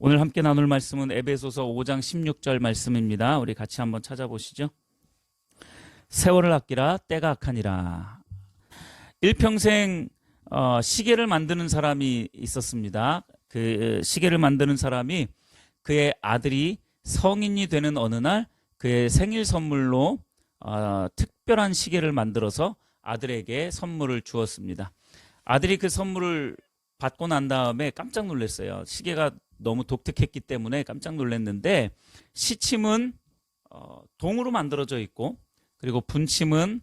오늘 함께 나눌 말씀은 에베소서 5장 16절 말씀입니다. 우리 같이 한번 찾아보시죠. 세월을 아끼라 때가 악하니라. 일평생 어, 시계를 만드는 사람이 있었습니다. 그 시계를 만드는 사람이 그의 아들이 성인이 되는 어느 날 그의 생일 선물로 어, 특별한 시계를 만들어서 아들에게 선물을 주었습니다. 아들이 그 선물을 받고 난 다음에 깜짝 놀랐어요. 시계가 너무 독특했기 때문에 깜짝 놀랐는데 시침은 어, 동으로 만들어져 있고 그리고 분침은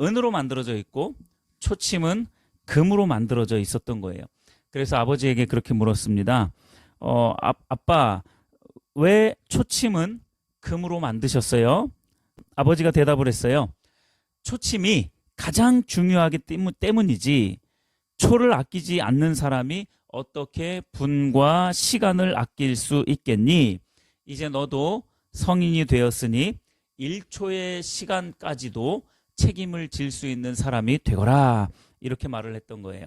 은으로 만들어져 있고 초침은 금으로 만들어져 있었던 거예요. 그래서 아버지에게 그렇게 물었습니다. 어, 아, 아빠 왜 초침은 금으로 만드셨어요? 아버지가 대답을 했어요. 초침이 가장 중요하기 때문- 때문이지 초를 아끼지 않는 사람이 어떻게 분과 시간을 아낄 수 있겠니? 이제 너도 성인이 되었으니 1초의 시간까지도 책임을 질 수 있는 사람이 되거라. 이렇게 말을 했던 거예요.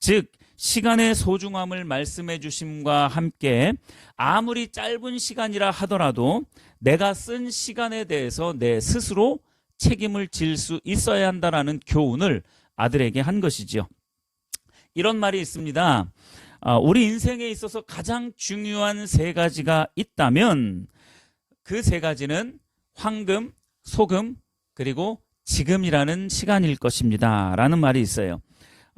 즉, 시간의 소중함을 말씀해 주심과 함께 아무리 짧은 시간이라 하더라도 내가 쓴 시간에 대해서 내 스스로 책임을 질 수 있어야 한다라는 교훈을 아들에게 한 것이지요. 이런 말이 있습니다. 아, 우리 인생에 있어서 가장 중요한 세 가지가 있다면 그 세 가지는 황금, 소금, 그리고 지금이라는 시간일 것입니다. 라는 말이 있어요.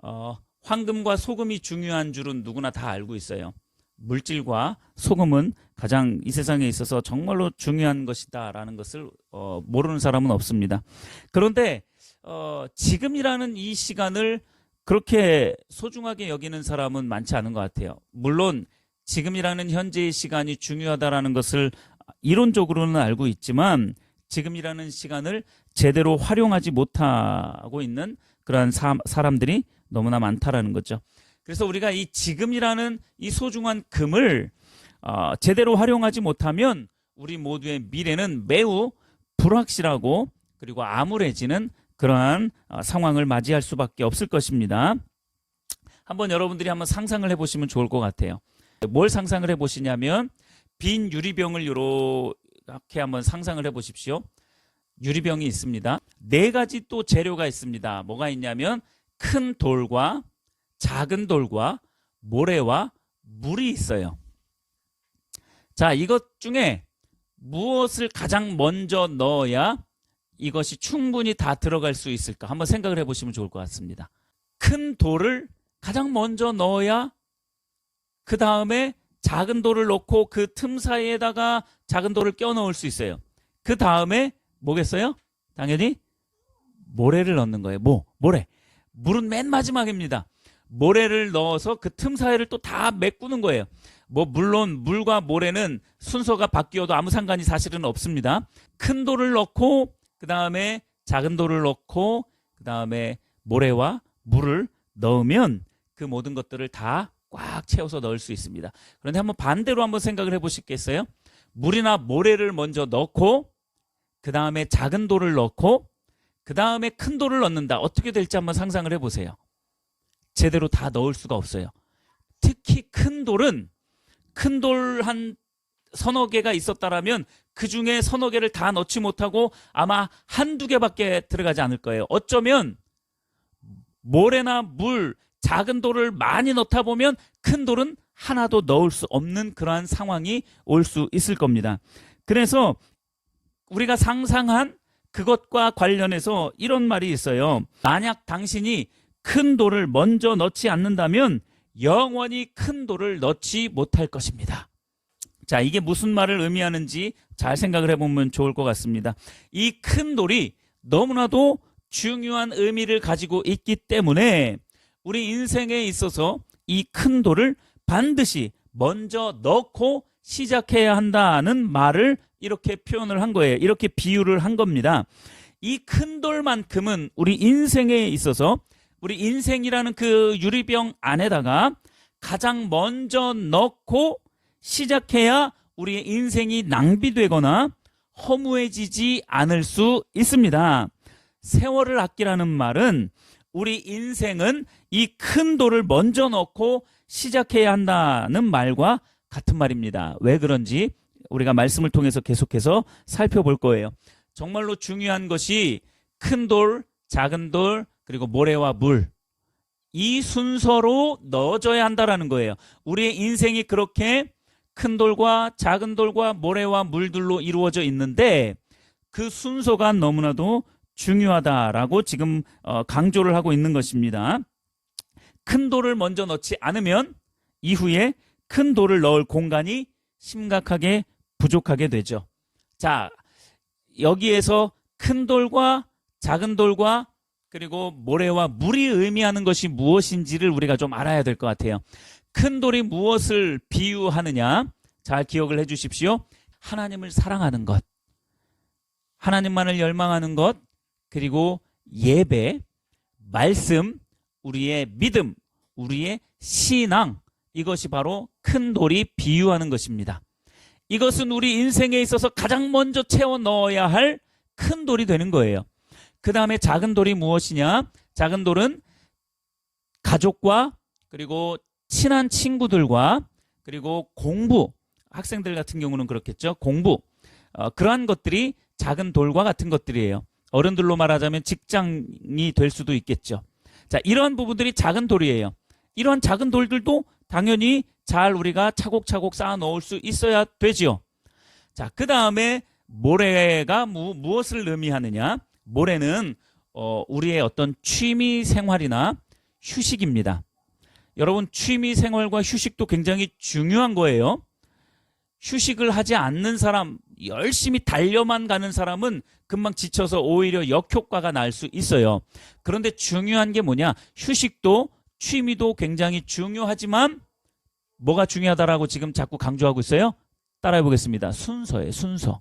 어, 황금과 소금이 중요한 줄은 누구나 다 알고 있어요. 물질과 소금은 가장 이 세상에 있어서 정말로 중요한 것이다. 라는 것을 어, 모르는 사람은 없습니다. 그런데 어, 지금이라는 이 시간을 그렇게 소중하게 여기는 사람은 많지 않은 것 같아요. 물론 지금이라는 현재의 시간이 중요하다라는 것을 이론적으로는 알고 있지만 지금이라는 시간을 제대로 활용하지 못하고 있는 그러한 사, 사람들이 너무나 많다라는 거죠. 그래서 우리가 이 지금이라는 이 소중한 금을 어, 제대로 활용하지 못하면 우리 모두의 미래는 매우 불확실하고 그리고 암울해지는 그러한 어, 상황을 맞이할 수밖에 없을 것입니다. 한번 여러분들이 한번 상상을 해보시면 좋을 것 같아요. 뭘 상상을 해보시냐면 빈 유리병을 이렇게 한번 상상을 해보십시오. 유리병이 있습니다. 네 가지 또 재료가 있습니다. 뭐가 있냐면 큰 돌과 작은 돌과 모래와 물이 있어요. 자, 이것 중에 무엇을 가장 먼저 넣어야 이것이 충분히 다 들어갈 수 있을까? 한번 생각을 해보시면 좋을 것 같습니다. 큰 돌을 가장 먼저 넣어야 그 다음에 작은 돌을 넣고 그 틈 사이에다가 작은 돌을 껴 넣을 수 있어요. 그 다음에 뭐겠어요? 당연히 모래를 넣는 거예요. 뭐? 모래. 물은 맨 마지막입니다. 모래를 넣어서 그 틈 사이를 또 다 메꾸는 거예요. 뭐 물론 물과 모래는 순서가 바뀌어도 아무 상관이 사실은 없습니다. 큰 돌을 넣고 그 다음에 작은 돌을 넣고 그 다음에 모래와 물을 넣으면 그 모든 것들을 다 꽉 채워서 넣을 수 있습니다. 그런데 한번 반대로 한번 생각을 해보시겠어요? 물이나 모래를 먼저 넣고 그 다음에 작은 돌을 넣고 그 다음에 큰 돌을 넣는다. 어떻게 될지 한번 상상을 해보세요. 제대로 다 넣을 수가 없어요. 특히 큰 돌은 큰 돌 한 서너 개가 있었다라면 그 중에 서너 개를 다 넣지 못하고 아마 한두 개밖에 들어가지 않을 거예요. 어쩌면 모래나 물, 작은 돌을 많이 넣다 보면 큰 돌은 하나도 넣을 수 없는 그러한 상황이 올 수 있을 겁니다. 그래서 우리가 상상한 그것과 관련해서 이런 말이 있어요. 만약 당신이 큰 돌을 먼저 넣지 않는다면 영원히 큰 돌을 넣지 못할 것입니다. 자, 이게 무슨 말을 의미하는지 잘 생각을 해보면 좋을 것 같습니다. 이 큰 돌이 너무나도 중요한 의미를 가지고 있기 때문에 우리 인생에 있어서 이 큰 돌을 반드시 먼저 넣고 시작해야 한다는 말을 이렇게 표현을 한 거예요. 이렇게 비유를 한 겁니다. 이 큰 돌만큼은 우리 인생에 있어서 우리 인생이라는 그 유리병 안에다가 가장 먼저 넣고 시작해야 우리의 인생이 낭비되거나 허무해지지 않을 수 있습니다. 세월을 아끼라는 말은 우리 인생은 이 큰 돌을 먼저 넣고 시작해야 한다는 말과 같은 말입니다. 왜 그런지 우리가 말씀을 통해서 계속해서 살펴볼 거예요. 정말로 중요한 것이 큰 돌, 작은 돌, 그리고 모래와 물. 이 순서로 넣어줘야 한다라는 거예요. 우리의 인생이 그렇게 큰 돌과 작은 돌과 모래와 물들로 이루어져 있는데 그 순서가 너무나도 중요하다라고 지금 어, 강조를 하고 있는 것입니다. 큰 돌을 먼저 넣지 않으면 이후에 큰 돌을 넣을 공간이 심각하게 부족하게 되죠. 자, 여기에서 큰 돌과 작은 돌과 그리고 모래와 물이 의미하는 것이 무엇인지를 우리가 좀 알아야 될 것 같아요. 큰 돌이 무엇을 비유하느냐? 잘 기억을 해 주십시오. 하나님을 사랑하는 것, 하나님만을 열망하는 것, 그리고 예배, 말씀, 우리의 믿음, 우리의 신앙, 이것이 바로 큰 돌이 비유하는 것입니다. 이것은 우리 인생에 있어서 가장 먼저 채워 넣어야 할 큰 돌이 되는 거예요. 그 다음에 작은 돌이 무엇이냐? 작은 돌은 가족과 그리고 친한 친구들과 그리고 공부, 학생들 같은 경우는 그렇겠죠. 공부. 어, 그러한 것들이 작은 돌과 같은 것들이에요. 어른들로 말하자면 직장이 될 수도 있겠죠. 자, 이러한 부분들이 작은 돌이에요. 이러한 작은 돌들도 당연히 잘 우리가 차곡차곡 쌓아 놓을 수 있어야 되지요. 자, 그 다음에 모래가 무, 무엇을 의미하느냐? 모래는 어, 우리의 어떤 취미 생활이나 휴식입니다. 여러분 취미 생활과 휴식도 굉장히 중요한 거예요. 휴식을 하지 않는 사람, 열심히 달려만 가는 사람은 금방 지쳐서 오히려 역효과가 날 수 있어요. 그런데 중요한 게 뭐냐? 휴식도 취미도 굉장히 중요하지만 뭐가 중요하다라고 지금 자꾸 강조하고 있어요? 따라해 보겠습니다. 순서예요, 순서.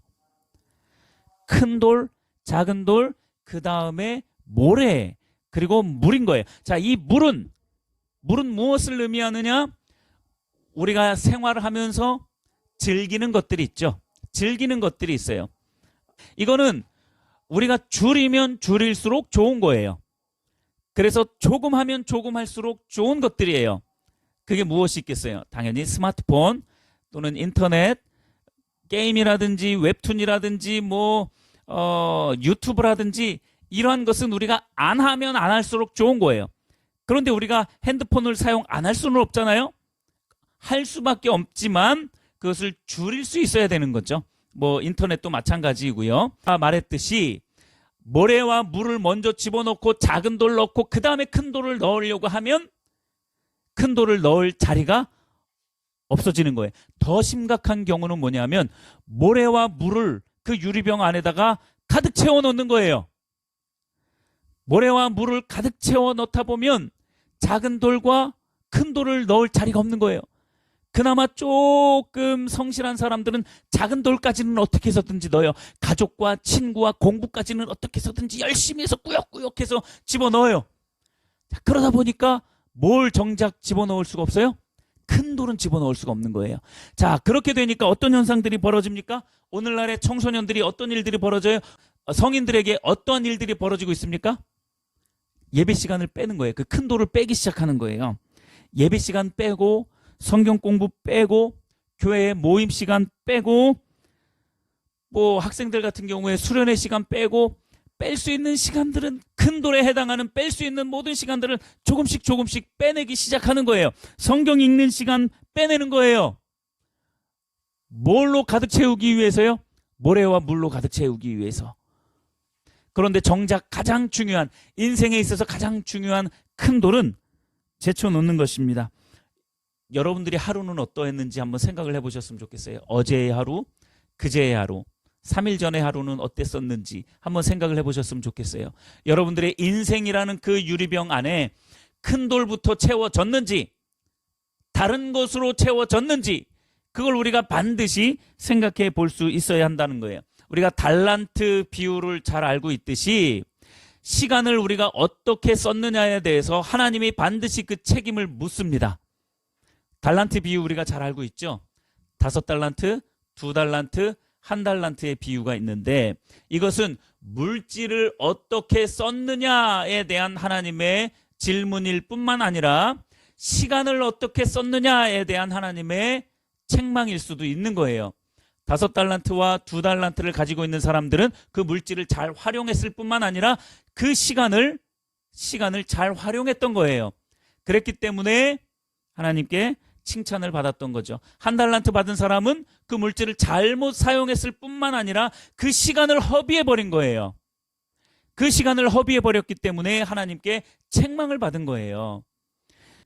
큰 돌, 작은 돌, 그 다음에 모래, 그리고 물인 거예요. 자, 이 물은, 물은 무엇을 의미하느냐? 우리가 생활을 하면서 즐기는 것들이 있죠. 즐기는 것들이 있어요. 이거는 우리가 줄이면 줄일수록 좋은 거예요. 그래서 조금 하면 조금 할수록 좋은 것들이에요. 그게 무엇이 있겠어요? 당연히 스마트폰 또는 인터넷, 게임이라든지 웹툰이라든지 뭐 어, 유튜브라든지 이러한 것은 우리가 안 하면 안 할수록 좋은 거예요. 그런데 우리가 핸드폰을 사용 안 할 수는 없잖아요. 할 수밖에 없지만 그것을 줄일 수 있어야 되는 거죠. 뭐 인터넷도 마찬가지이고요. 아, 말했듯이 모래와 물을 먼저 집어넣고 작은 돌 넣고 그 다음에 큰 돌을 넣으려고 하면 큰 돌을 넣을 자리가 없어지는 거예요. 더 심각한 경우는 뭐냐면 모래와 물을 그 유리병 안에다가 가득 채워 넣는 거예요. 모래와 물을 가득 채워 넣다 보면 작은 돌과 큰 돌을 넣을 자리가 없는 거예요. 그나마 조금 성실한 사람들은 작은 돌까지는 어떻게 해서든지 넣어요. 가족과 친구와 공부까지는 어떻게 해서든지 열심히 해서 꾸역꾸역 해서 집어넣어요. 자, 그러다 보니까 뭘 정작 집어넣을 수가 없어요? 큰 돌은 집어넣을 수가 없는 거예요. 자, 그렇게 되니까 어떤 현상들이 벌어집니까? 오늘날의 청소년들이 어떤 일들이 벌어져요? 어, 성인들에게 어떤 일들이 벌어지고 있습니까? 예배 시간을 빼는 거예요. 그 큰 돌을 빼기 시작하는 거예요. 예배 시간 빼고 성경 공부 빼고 교회 모임 시간 빼고 뭐 학생들 같은 경우에 수련회 시간 빼고 뺄 수 있는 시간들은 큰 돌에 해당하는 뺄 수 있는 모든 시간들을 조금씩 조금씩 빼내기 시작하는 거예요. 성경 읽는 시간 빼내는 거예요. 뭘로 가득 채우기 위해서요? 모래와 물로 가득 채우기 위해서. 그런데 정작 가장 중요한 인생에 있어서 가장 중요한 큰 돌은 제쳐 놓는 것입니다. 여러분들이 하루는 어떠했는지 한번 생각을 해보셨으면 좋겠어요. 어제의 하루, 그제의 하루, 3일 전의 하루는 어땠었는지 한번 생각을 해보셨으면 좋겠어요. 여러분들의 인생이라는 그 유리병 안에 큰 돌부터 채워졌는지, 다른 것으로 채워졌는지, 그걸 우리가 반드시 생각해 볼 수 있어야 한다는 거예요. 우리가 달란트 비율을 잘 알고 있듯이 시간을 우리가 어떻게 썼느냐에 대해서 하나님이 반드시 그 책임을 묻습니다. 달란트 비유 우리가 잘 알고 있죠? 다섯 달란트, 두 달란트, 한 달란트의 비유가 있는데 이것은 물질을 어떻게 썼느냐에 대한 하나님의 질문일 뿐만 아니라 시간을 어떻게 썼느냐에 대한 하나님의 책망일 수도 있는 거예요. 다섯 달란트와 두 달란트를 가지고 있는 사람들은 그 물질을 잘 활용했을 뿐만 아니라 그 시간을 시간을 잘 활용했던 거예요. 그랬기 때문에 하나님께 칭찬을 받았던 거죠. 한 달란트 받은 사람은 그 물질을 잘못 사용했을 뿐만 아니라 그 시간을 허비해 버린 거예요. 그 시간을 허비해 버렸기 때문에 하나님께 책망을 받은 거예요.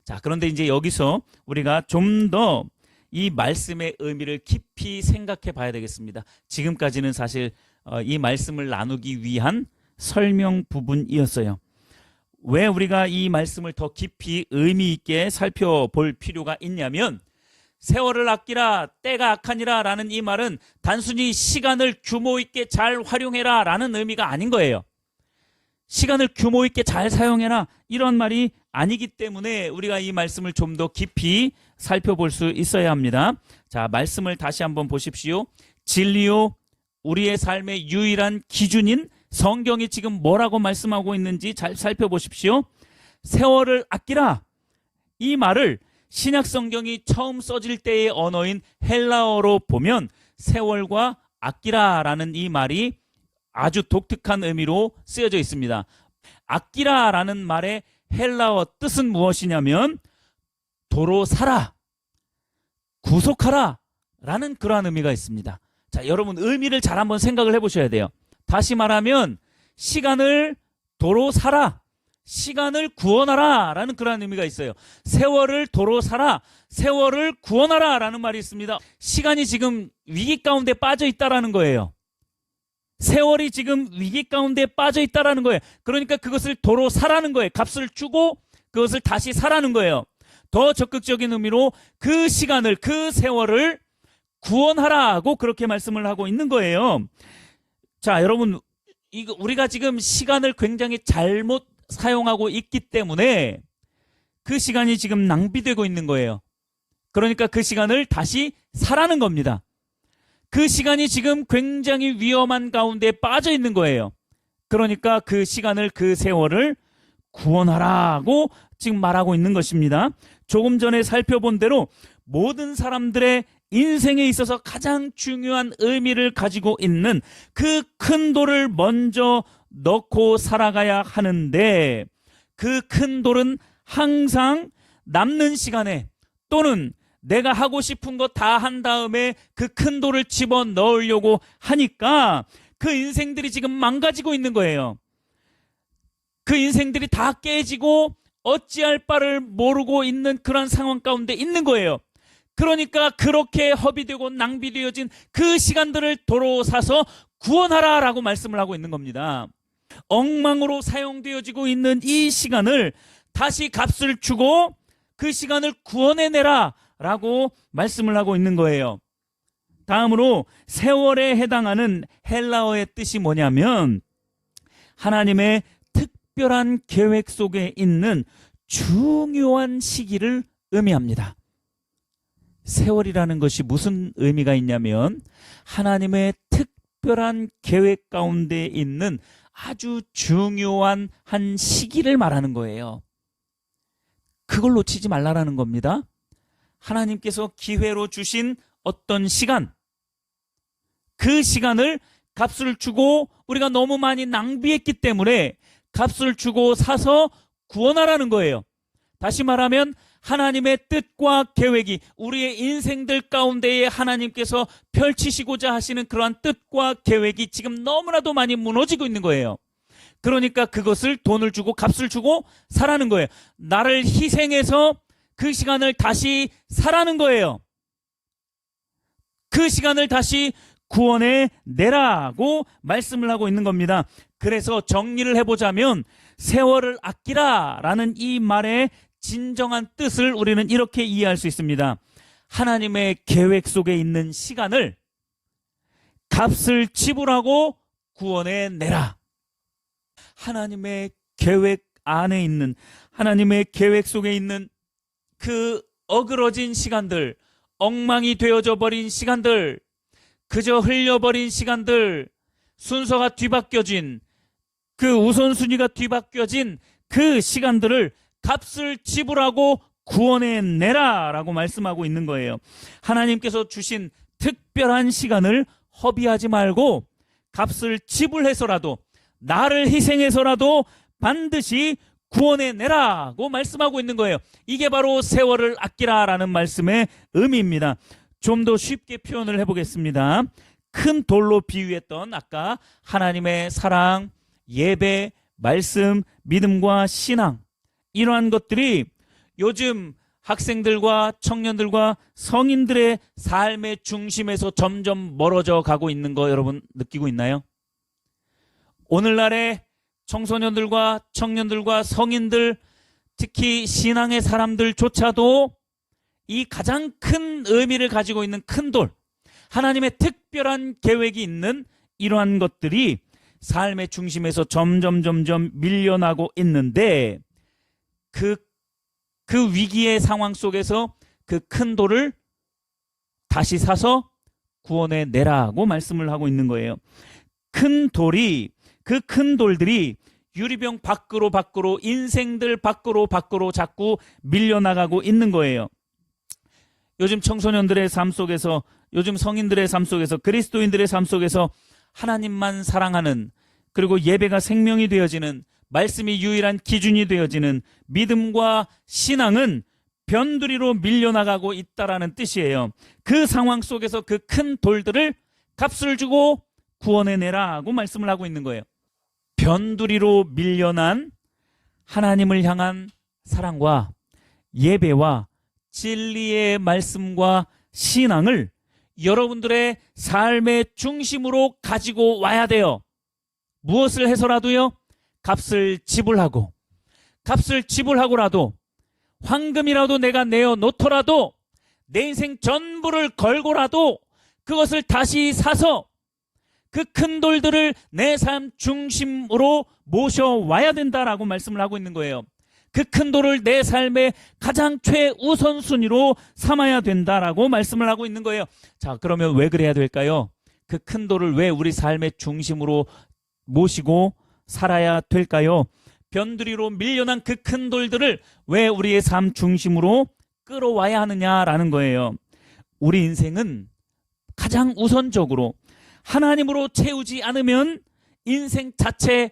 자, 그런데 이제 여기서 우리가 좀 더 이 말씀의 의미를 깊이 생각해 봐야 되겠습니다. 지금까지는 사실 어, 이 말씀을 나누기 위한 설명 부분이었어요. 왜 우리가 이 말씀을 더 깊이 의미 있게 살펴볼 필요가 있냐면 세월을 아끼라 때가 악하니라 라는 이 말은 단순히 시간을 규모 있게 잘 활용해라 라는 의미가 아닌 거예요. 시간을 규모 있게 잘 사용해라 이런 말이 아니기 때문에 우리가 이 말씀을 좀 더 깊이 살펴볼 수 있어야 합니다. 자, 말씀을 다시 한번 보십시오. 진리요 우리의 삶의 유일한 기준인 성경이 지금 뭐라고 말씀하고 있는지 잘 살펴보십시오. 세월을 아끼라 이 말을 신약 성경이 처음 써질 때의 언어인 헬라어로 보면 세월과 아끼라라는 이 말이 아주 독특한 의미로 쓰여져 있습니다. 아끼라라는 말의 헬라어 뜻은 무엇이냐면 도로 살아, 구속하라 라는 그러한 의미가 있습니다. 자, 여러분 의미를 잘 한번 생각을 해보셔야 돼요. 다시 말하면 시간을 도로 살아, 시간을 구원하라 라는 그러한 의미가 있어요. 세월을 도로 살아, 세월을 구원하라 라는 말이 있습니다. 시간이 지금 위기 가운데 빠져 있다라는 거예요. 세월이 지금 위기 가운데 빠져 있다라는 거예요. 그러니까 그것을 도로 사라는 거예요. 값을 주고 그것을 다시 사라는 거예요. 더 적극적인 의미로 그 시간을 그 세월을 구원하라고 그렇게 말씀을 하고 있는 거예요. 자, 여러분 이거 우리가 지금 시간을 굉장히 잘못 사용하고 있기 때문에 그 시간이 지금 낭비되고 있는 거예요. 그러니까 그 시간을 다시 사라는 겁니다. 그 시간이 지금 굉장히 위험한 가운데 빠져 있는 거예요. 그러니까 그 시간을 그 세월을 구원하라고 지금 말하고 있는 것입니다. 조금 전에 살펴본 대로 모든 사람들의 인생에 있어서 가장 중요한 의미를 가지고 있는 그 큰 돌을 먼저 넣고 살아가야 하는데 그 큰 돌은 항상 남는 시간에 또는 내가 하고 싶은 거 다 한 다음에 그 큰 돌을 집어 넣으려고 하니까 그 인생들이 지금 망가지고 있는 거예요. 그 인생들이 다 깨지고 어찌할 바를 모르고 있는 그런 상황 가운데 있는 거예요. 그러니까 그렇게 허비되고 낭비되어진 그 시간들을 도로 사서 구원하라 라고 말씀을 하고 있는 겁니다. 엉망으로 사용되어지고 있는 이 시간을 다시 값을 주고 그 시간을 구원해내라 라고 말씀을 하고 있는 거예요. 다음으로 세월에 해당하는 헬라어의 뜻이 뭐냐면 하나님의 특별한 계획 속에 있는 중요한 시기를 의미합니다. 세월이라는 것이 무슨 의미가 있냐면 하나님의 특별한 계획 가운데 있는 아주 중요한 한 시기를 말하는 거예요. 그걸 놓치지 말라라는 겁니다. 하나님께서 기회로 주신 어떤 시간, 그 시간을 값을 주고 우리가 너무 많이 낭비했기 때문에 값을 주고 사서 구원하라는 거예요. 다시 말하면 하나님의 뜻과 계획이 우리의 인생들 가운데에 하나님께서 펼치시고자 하시는 그러한 뜻과 계획이 지금 너무나도 많이 무너지고 있는 거예요. 그러니까 그것을 돈을 주고 값을 주고 사라는 거예요. 나를 희생해서 그 시간을 다시 사라는 거예요. 그 시간을 다시 구원해 내라고 말씀을 하고 있는 겁니다. 그래서 정리를 해보자면 세월을 아끼라라는 이 말의 진정한 뜻을 우리는 이렇게 이해할 수 있습니다. 하나님의 계획 속에 있는 시간을 값을 지불하고 구원해 내라. 하나님의 계획 안에 있는 하나님의 계획 속에 있는 그 어그러진 시간들, 엉망이 되어져 버린 시간들, 그저 흘려버린 시간들, 순서가 뒤바뀌어진 그 우선순위가 뒤바뀌어진 그 시간들을 값을 지불하고 구원해 내라 라고 말씀하고 있는 거예요. 하나님께서 주신 특별한 시간을 허비하지 말고 값을 지불해서라도 나를 희생해서라도 반드시 구원해 내라고 말씀하고 있는 거예요. 이게 바로 세월을 아끼라라는 말씀의 의미입니다. 좀 더 쉽게 표현을 해보겠습니다. 큰 돌로 비유했던 아까 하나님의 사랑, 예배, 말씀, 믿음과 신앙 이러한 것들이 요즘 학생들과 청년들과 성인들의 삶의 중심에서 점점 멀어져 가고 있는 거 여러분 느끼고 있나요? 오늘날의 청소년들과 청년들과 성인들 특히 신앙의 사람들조차도 이 가장 큰 의미를 가지고 있는 큰 돌, 하나님의 특별한 계획이 있는 이러한 것들이 삶의 중심에서 점점 점점 밀려나고 있는데 그, 그 위기의 상황 속에서 그 큰 돌을 다시 사서 구원해 내라고 말씀을 하고 있는 거예요. 큰 돌이 그 큰 돌들이 유리병 밖으로 밖으로 인생들 밖으로 밖으로 자꾸 밀려나가고 있는 거예요. 요즘 청소년들의 삶 속에서 요즘 성인들의 삶 속에서 그리스도인들의 삶 속에서 하나님만 사랑하는 그리고 예배가 생명이 되어지는 말씀이 유일한 기준이 되어지는 믿음과 신앙은 변두리로 밀려나가고 있다라는 뜻이에요. 그 상황 속에서 그 큰 돌들을 값을 주고 구원해 내라고 말씀을 하고 있는 거예요. 변두리로 밀려난 하나님을 향한 사랑과 예배와 진리의 말씀과 신앙을 여러분들의 삶의 중심으로 가지고 와야 돼요. 무엇을 해서라도요, 값을 지불하고, 값을 지불하고라도, 황금이라도 내가 내어 놓더라도, 내 인생 전부를 걸고라도, 그것을 다시 사서, 그 큰 돌들을 내 삶 중심으로 모셔와야 된다라고 말씀을 하고 있는 거예요. 그 큰 돌을 내 삶의 가장 최우선순위로 삼아야 된다라고 말씀을 하고 있는 거예요. 자, 그러면 왜 그래야 될까요? 그 큰 돌을 왜 우리 삶의 중심으로 모시고 살아야 될까요? 변두리로 밀려난 그 큰 돌들을 왜 우리의 삶 중심으로 끌어와야 하느냐라는 거예요. 우리 인생은 가장 우선적으로 하나님으로 채우지 않으면 인생 자체,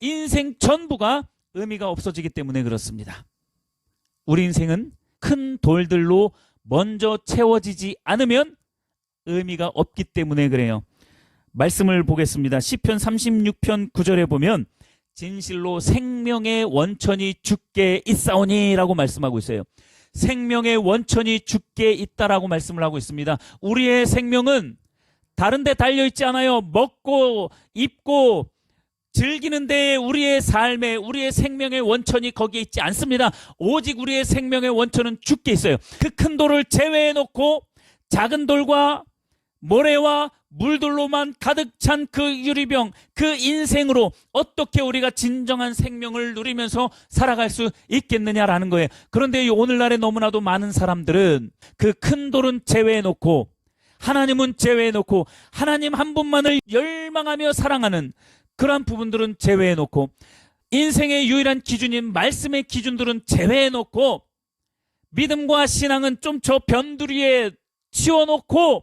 인생 전부가 의미가 없어지기 때문에 그렇습니다. 우리 인생은 큰 돌들로 먼저 채워지지 않으면 의미가 없기 때문에 그래요. 말씀을 보겠습니다. 시편 36편 9절에 보면 진실로 생명의 원천이 죽게 있사오니라고 말씀하고 있어요. 생명의 원천이 죽게 있다라고 말씀을 하고 있습니다. 우리의 생명은 다른 데 달려 있지 않아요. 먹고 입고 즐기는 데에 우리의 삶에 우리의 생명의 원천이 거기에 있지 않습니다. 오직 우리의 생명의 원천은 죽게 있어요. 그 큰 돌을 제외해 놓고 작은 돌과 모래와 물들로만 가득 찬 그 유리병, 그 인생으로 어떻게 우리가 진정한 생명을 누리면서 살아갈 수 있겠느냐라는 거예요. 그런데 이 오늘날에 너무나도 많은 사람들은 그 큰 돌은 제외해 놓고 하나님은 제외해 놓고 하나님 한 분만을 열망하며 사랑하는 그러한 부분들은 제외해 놓고 인생의 유일한 기준인 말씀의 기준들은 제외해 놓고 믿음과 신앙은 좀 저 변두리에 치워 놓고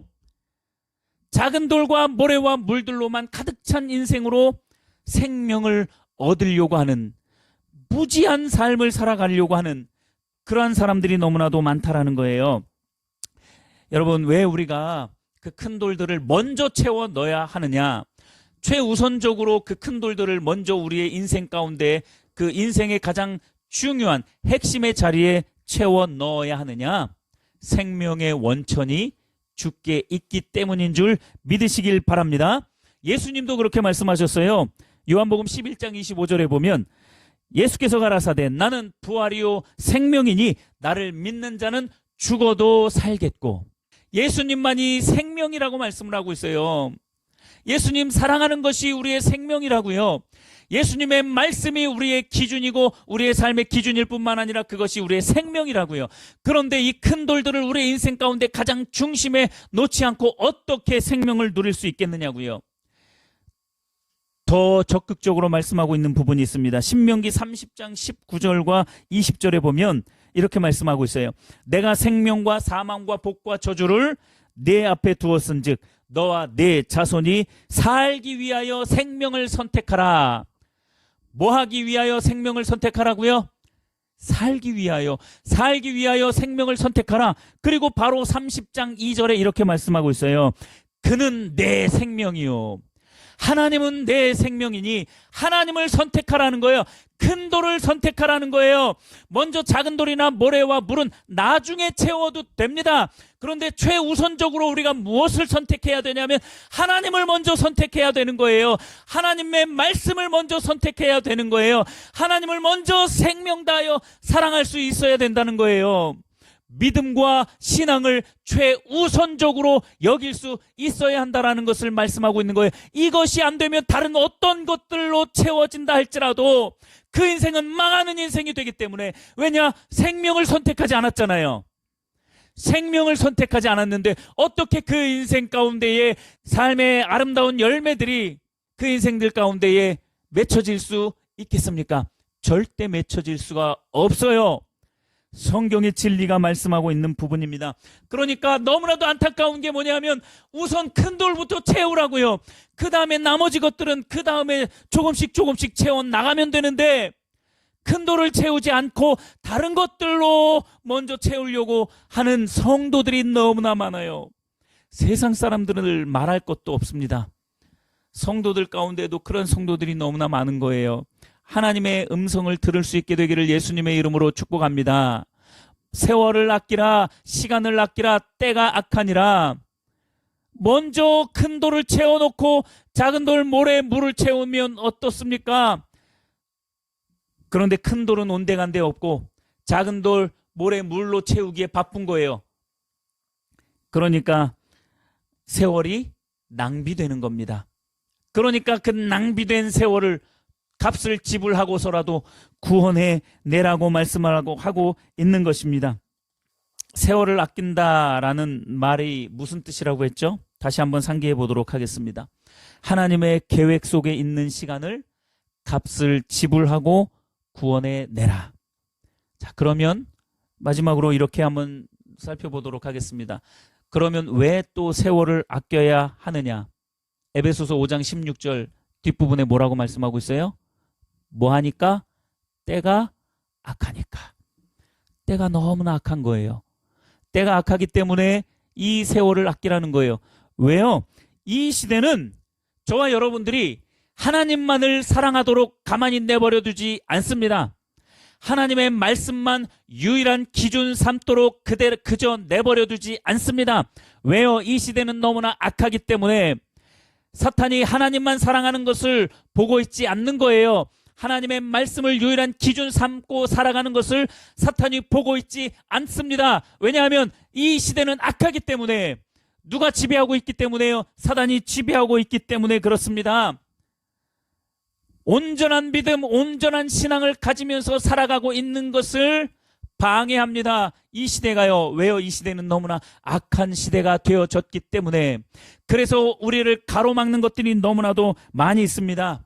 작은 돌과 모래와 물들로만 가득 찬 인생으로 생명을 얻으려고 하는 무지한 삶을 살아가려고 하는 그러한 사람들이 너무나도 많다라는 거예요. 여러분, 왜 우리가 그 큰 돌들을 먼저 채워 넣어야 하느냐? 최우선적으로 그 큰 돌들을 먼저 우리의 인생 가운데 그 인생의 가장 중요한 핵심의 자리에 채워 넣어야 하느냐? 생명의 원천이 죽게 있기 때문인 줄 믿으시길 바랍니다. 예수님도 그렇게 말씀하셨어요. 요한복음 11장 25절에 보면 예수께서 가라사대 나는 부활이요 생명이니 나를 믿는 자는 죽어도 살겠고 예수님만이 생명이라고 말씀을 하고 있어요. 예수님 사랑하는 것이 우리의 생명이라고요. 예수님의 말씀이 우리의 기준이고 우리의 삶의 기준일 뿐만 아니라 그것이 우리의 생명이라고요. 그런데 이 큰 돌들을 우리의 인생 가운데 가장 중심에 놓지 않고 어떻게 생명을 누릴 수 있겠느냐고요. 더 적극적으로 말씀하고 있는 부분이 있습니다. 신명기 30장 19절과 20절에 보면 이렇게 말씀하고 있어요. 내가 생명과 사망과 복과 저주를 내 앞에 두었은즉 너와 내 자손이 살기 위하여 생명을 선택하라. 뭐 하기 위하여 생명을 선택하라고요? 살기 위하여 살기 위하여 생명을 선택하라. 그리고 바로 30장 2절에 이렇게 말씀하고 있어요. 그는 내 생명이요. 하나님은 내 생명이니 하나님을 선택하라는 거예요. 큰 돌을 선택하라는 거예요. 먼저 작은 돌이나 모래와 물은 나중에 채워도 됩니다. 그런데 최우선적으로 우리가 무엇을 선택해야 되냐면 하나님을 먼저 선택해야 되는 거예요. 하나님의 말씀을 먼저 선택해야 되는 거예요. 하나님을 먼저 생명 다하여 사랑할 수 있어야 된다는 거예요. 믿음과 신앙을 최우선적으로 여길 수 있어야 한다라는 것을 말씀하고 있는 거예요. 이것이 안 되면 다른 어떤 것들로 채워진다 할지라도 그 인생은 망하는 인생이 되기 때문에 왜냐? 생명을 선택하지 않았잖아요. 생명을 선택하지 않았는데 어떻게 그 인생 가운데에 삶의 아름다운 열매들이 그 인생들 가운데에 맺혀질 수 있겠습니까? 절대 맺혀질 수가 없어요. 성경의 진리가 말씀하고 있는 부분입니다. 그러니까 너무나도 안타까운 게 뭐냐면 우선 큰 돌부터 채우라고요. 그 다음에 나머지 것들은 그 다음에 조금씩 조금씩 채워 나가면 되는데 큰 돌을 채우지 않고 다른 것들로 먼저 채우려고 하는 성도들이 너무나 많아요. 세상 사람들을 말할 것도 없습니다. 성도들 가운데도 그런 성도들이 너무나 많은 거예요. 하나님의 음성을 들을 수 있게 되기를 예수님의 이름으로 축복합니다. 세월을 아끼라 시간을 아끼라 때가 악하니라. 먼저 큰 돌을 채워놓고 작은 돌 모래 물을 채우면 어떻습니까? 그런데 큰 돌은 온데간데 없고 작은 돌 모래 물로 채우기에 바쁜 거예요. 그러니까 세월이 낭비되는 겁니다. 그러니까 그 낭비된 세월을 값을 지불하고서라도 구원해 내라고 말씀하고 하고 있는 것입니다. 세월을 아낀다라는 말이 무슨 뜻이라고 했죠? 다시 한번 상기해 보도록 하겠습니다. 하나님의 계획 속에 있는 시간을 값을 지불하고 구원해 내라. 자, 그러면 마지막으로 이렇게 한번 살펴보도록 하겠습니다. 그러면 왜 또 세월을 아껴야 하느냐? 에베소서 5장 16절 뒷부분에 뭐라고 말씀하고 있어요? 뭐 하니까? 때가 악하니까. 때가 너무나 악한 거예요. 때가 악하기 때문에 이 세월을 아끼라는 거예요. 왜요? 이 시대는 저와 여러분들이 하나님만을 사랑하도록 가만히 내버려 두지 않습니다. 하나님의 말씀만 유일한 기준 삼도록 그대로 그저 내버려 두지 않습니다. 왜요? 이 시대는 너무나 악하기 때문에 사탄이 하나님만 사랑하는 것을 보고 있지 않는 거예요. 하나님의 말씀을 유일한 기준 삼고 살아가는 것을 사탄이 보고 있지 않습니다. 왜냐하면 이 시대는 악하기 때문에 누가 지배하고 있기 때문에요. 사단이 지배하고 있기 때문에 그렇습니다. 온전한 믿음, 온전한 신앙을 가지면서 살아가고 있는 것을 방해합니다. 이 시대가요. 왜요? 이 시대는 너무나 악한 시대가 되어졌기 때문에 그래서 우리를 가로막는 것들이 너무나도 많이 있습니다.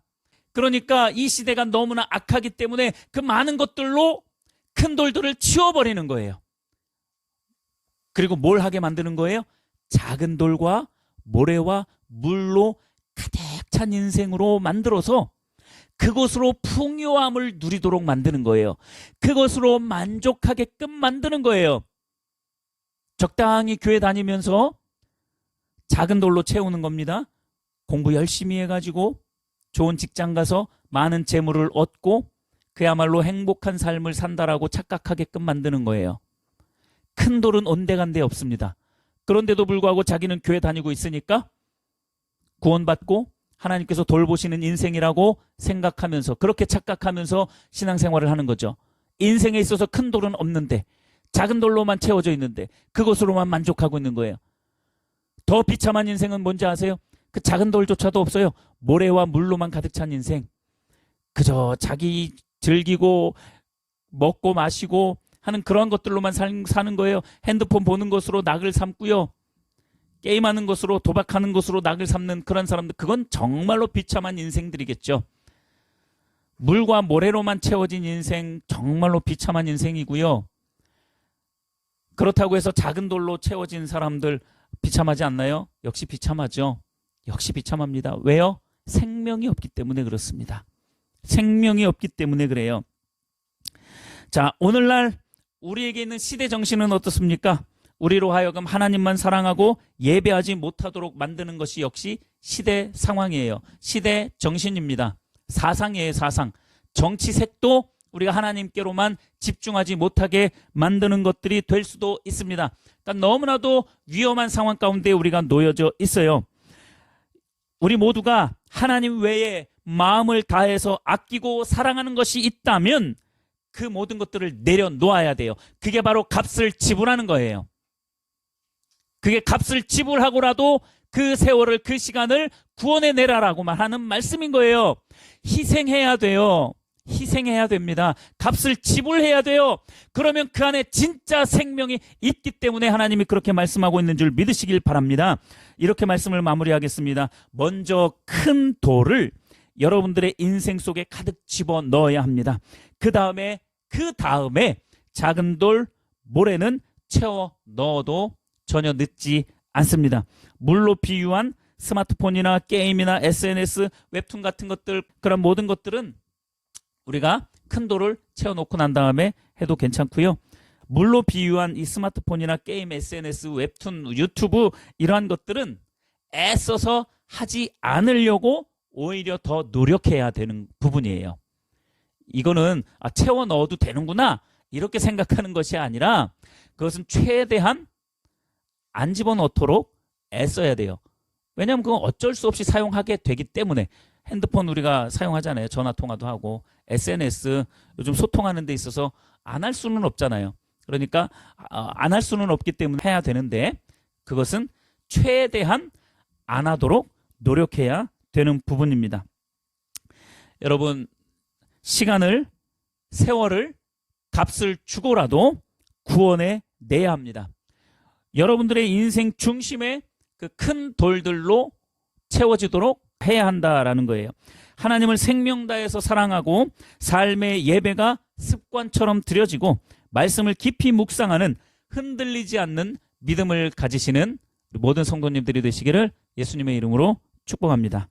그러니까 이 시대가 너무나 악하기 때문에 그 많은 것들로 큰 돌들을 치워버리는 거예요. 그리고 뭘 하게 만드는 거예요? 작은 돌과 모래와 물로 가득 찬 인생으로 만들어서 그것으로 풍요함을 누리도록 만드는 거예요. 그것으로 만족하게끔 만드는 거예요. 적당히 교회 다니면서 작은 돌로 채우는 겁니다. 공부 열심히 해가지고 좋은 직장 가서 많은 재물을 얻고 그야말로 행복한 삶을 산다라고 착각하게끔 만드는 거예요. 큰 돌은 온데간데 없습니다. 그런데도 불구하고 자기는 교회 다니고 있으니까 구원받고 하나님께서 돌보시는 인생이라고 생각하면서 그렇게 착각하면서 신앙생활을 하는 거죠. 인생에 있어서 큰 돌은 없는데 작은 돌로만 채워져 있는데 그것으로만 만족하고 있는 거예요. 더 비참한 인생은 뭔지 아세요? 그 작은 돌조차도 없어요. 모래와 물로만 가득 찬 인생. 그저 자기 즐기고 먹고 마시고 하는 그런 것들로만 사는 거예요. 핸드폰 보는 것으로 낙을 삼고요. 게임하는 것으로 도박하는 것으로 낙을 삼는 그런 사람들 그건 정말로 비참한 인생들이겠죠. 물과 모래로만 채워진 인생 정말로 비참한 인생이고요. 그렇다고 해서 작은 돌로 채워진 사람들 비참하지 않나요? 역시 비참하죠. 역시 비참합니다. 왜요? 생명이 없기 때문에 그렇습니다. 생명이 없기 때문에 그래요. 자, 오늘날 우리에게 있는 시대 정신은 어떻습니까? 우리로 하여금 하나님만 사랑하고 예배하지 못하도록 만드는 것이 역시 시대 상황이에요. 시대 정신입니다. 사상이에요, 사상. 정치색도 우리가 하나님께로만 집중하지 못하게 만드는 것들이 될 수도 있습니다. 그러니까 너무나도 위험한 상황 가운데 우리가 놓여져 있어요. 우리 모두가 하나님 외에 마음을 다해서 아끼고 사랑하는 것이 있다면 그 모든 것들을 내려놓아야 돼요. 그게 바로 값을 지불하는 거예요. 그게 값을 지불하고라도 그 세월을 그 시간을 구원해 내라라고만 하는 말씀인 거예요. 희생해야 돼요. 희생해야 됩니다. 값을 지불해야 돼요. 그러면 그 안에 진짜 생명이 있기 때문에 하나님이 그렇게 말씀하고 있는 줄 믿으시길 바랍니다. 이렇게 말씀을 마무리하겠습니다. 먼저 큰 돌을 여러분들의 인생 속에 가득 집어 넣어야 합니다. 그 다음에 그 다음에 작은 돌 모래는 채워 넣어도 전혀 늦지 않습니다. 물로 비유한 스마트폰이나 게임이나 SNS, 웹툰 같은 것들 그런 모든 것들은 우리가 큰 돌을 채워놓고 난 다음에 해도 괜찮고요. 물로 비유한 이 스마트폰이나 게임, SNS, 웹툰, 유튜브 이러한 것들은 애써서 하지 않으려고 오히려 더 노력해야 되는 부분이에요. 이거는 아, 채워 넣어도 되는구나 이렇게 생각하는 것이 아니라 그것은 최대한 안 집어넣도록 애써야 돼요. 왜냐하면 그건 어쩔 수 없이 사용하게 되기 때문에 핸드폰 우리가 사용하잖아요. 전화 통화도 하고 SNS 요즘 소통하는 데 있어서 안 할 수는 없잖아요. 그러니까 안 할 수는 없기 때문에 해야 되는데 그것은 최대한 안 하도록 노력해야 되는 부분입니다. 여러분 시간을 세월을 값을 주고라도 구원해 내야 합니다. 여러분들의 인생 중심에 그 큰 돌들로 채워지도록 해야 한다라는 거예요. 하나님을 생명 다해서 사랑하고 삶의 예배가 습관처럼 드려지고 말씀을 깊이 묵상하는 흔들리지 않는 믿음을 가지시는 모든 성도님들이 되시기를 예수님의 이름으로 축복합니다.